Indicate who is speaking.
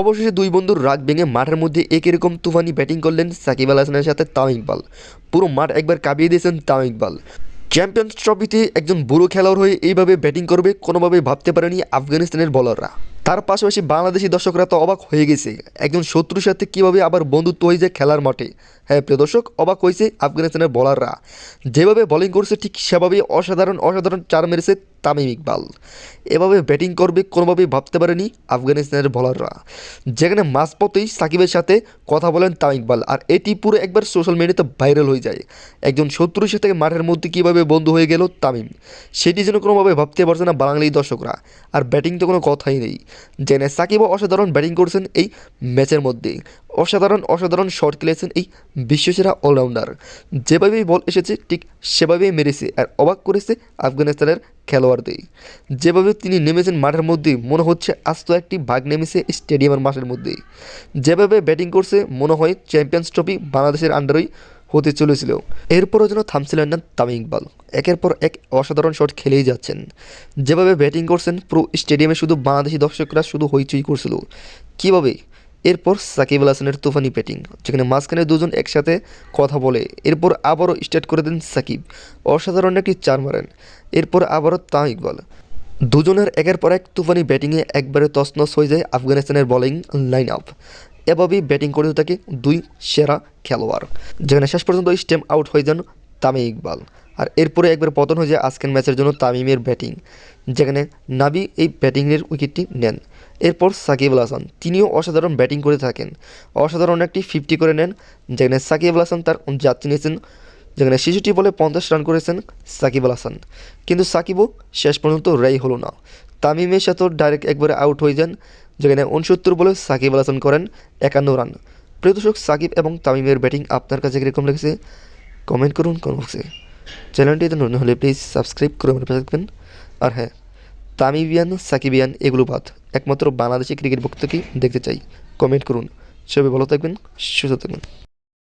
Speaker 1: অবশেষে দুই বন্ধুর রাগ ভেঙে মাঠের মধ্যে একই রকম তুফানি ব্যাটিং করলেন সাকিব আল হাসানের সাথে তামিম ইকবাল। পুরো মাঠ একবার কাঁপিয়ে দিয়েছেন তামিম ইকবাল। চ্যাম্পিয়ন্স ট্রফিতে একজন বুড়ো খেলোয়াড় হয়ে এইভাবে ব্যাটিং করবে কোনোভাবে ভাবতে পারেনি আফগানিস্তানের বলাররা। তার পাশাপাশি বাংলাদেশি দর্শকরা তো অবাক হয়ে গেছে, একজন শত্রুর সাথে কীভাবে আবার বন্ধুত্ব হয়ে যায় খেলার মাঠে। হ্যাঁ প্রিয় দর্শক, অবাক হয়েছে আফগানিস্তানের বলাররা। যেভাবে বোলিং করছে ঠিক সেভাবেই অসাধারণ অসাধারণ চার মেরেছে তামিম ইকবাল। এভাবে ব্যাটিং করবে কোনোভাবেই ভাবতে পারেনি আফগানিস্তানের বলাররা। যেখানে মাঝপথেই সাকিবের সাথে কথা বলেন তামিম ইকবাল। আর এটি পুরো একবার সোশ্যাল মিডিয়াতে ভাইরাল হয়ে যায়। একজন শত্রুর সাথে মাঠের মধ্যে কীভাবে বন্ধু হয়ে গেল তামিম? সেটি যেন কোনোভাবে ভাবতে পারছে না বাঙালি দর্শকরা। আর ব্যাটিং তো কোনো কথাই নেই। জেনে সাকিবও অসাধারণ ব্যাটিং করছেন এই ম্যাচের মধ্যে। অসাধারণ অসাধারণ শট খেলেছেন এই বিশ্বসেরা অলরাউন্ডার যেভাবেই বল এসেছে, ঠিক সেভাবেই মেরেছে আর অবাক করেছে আফগানিস্তানের খেলোয়াড়দের। যেভাবে তিনি নেমেছেন মাঠের মধ্যে, মনে হচ্ছে আস্ত একটি ভাগ নেমেছে স্টেডিয়ামের মাঠের মধ্যে। যেভাবে ব্যাটিং করছে, মনে হয় চ্যাম্পিয়ন্স ট্রফি বাংলাদেশের আন্ডারেই হতে চলেছিল। এরপরও যেন থামছিলেন না তামিম ইকবাল। একের পর এক অসাধারণ শট খেলেই যাচ্ছেন। যেভাবে ব্যাটিং করছেন, পুরো স্টেডিয়ামে শুধু বাংলাদেশি দর্শকরা শুধু হইচই করছিল। কীভাবে? এরপর সাকিব আল হাসানের তুফানি ব্যাটিং যেখানে মাঝখানে দুজন একসাথে কথা বলে। এরপর আবারও স্টার্ট করে দেন সাকিব। অসাধারণ একটি চার মারেন। এরপর আবারও তামিম ইকবাল। দুজনের একের পর এক তুফানি ব্যাটিংয়ে একবারে তছনছ হয়ে যায় আফগানিস্তানের বোলিং লাইন আপ এভাবেই ব্যাটিং করতে থাকে দুই সেরা খেলোয়াড়। যেখানে শেষ পর্যন্ত স্টেম আউট হয়ে যান তামিম ইকবাল। আর এরপরে একবার পতন হয়ে যায় আজকের ম্যাচের জন্য তামিমের ব্যাটিং, যেখানে নাবি এই ব্যাটিংয়ের উইকেটটি নেন। এরপর সাকিব আল হাসান, তিনিও অসাধারণ ব্যাটিং করে থাকেন। অসাধারণ একটি ফিফটি করে নেন, যেখানে সাকিব আল হাসান তার যাত্রী নিয়েছেন, যেখানে শিশুটি বলে পঞ্চাশ রান করেছেন সাকিব আল হাসান। কিন্তু সাকিবও শেষ পর্যন্ত রেই হলো না। তামিমের সাথে ডাইরেক্ট একবারে আউট হয়ে যান, যেখানে উনসত্তর বলে সাকিব আল হাসান করেন একান্ন রান। প্রিয় দর্শক, সাকিব এবং তামিমের ব্যাটিং আপনার কাছে কীরকম লেগেছে? কমেন্ট করুন কোন বক্সে চ্যানেলটি নতুন হলে প্লিজ সাবস্ক্রাইব করে মনে থাকবেন। আর হ্যাঁ তামিবিয়ান, সাকিবিয়ান এগুলো বাদ, একমাত্র বাংলাদেশি ক্রিকেট ভক্তকেই দেখতে চাই। কমেন্ট করুন। সবাই ভালো থাকবেন, সুস্থ থাকবেন।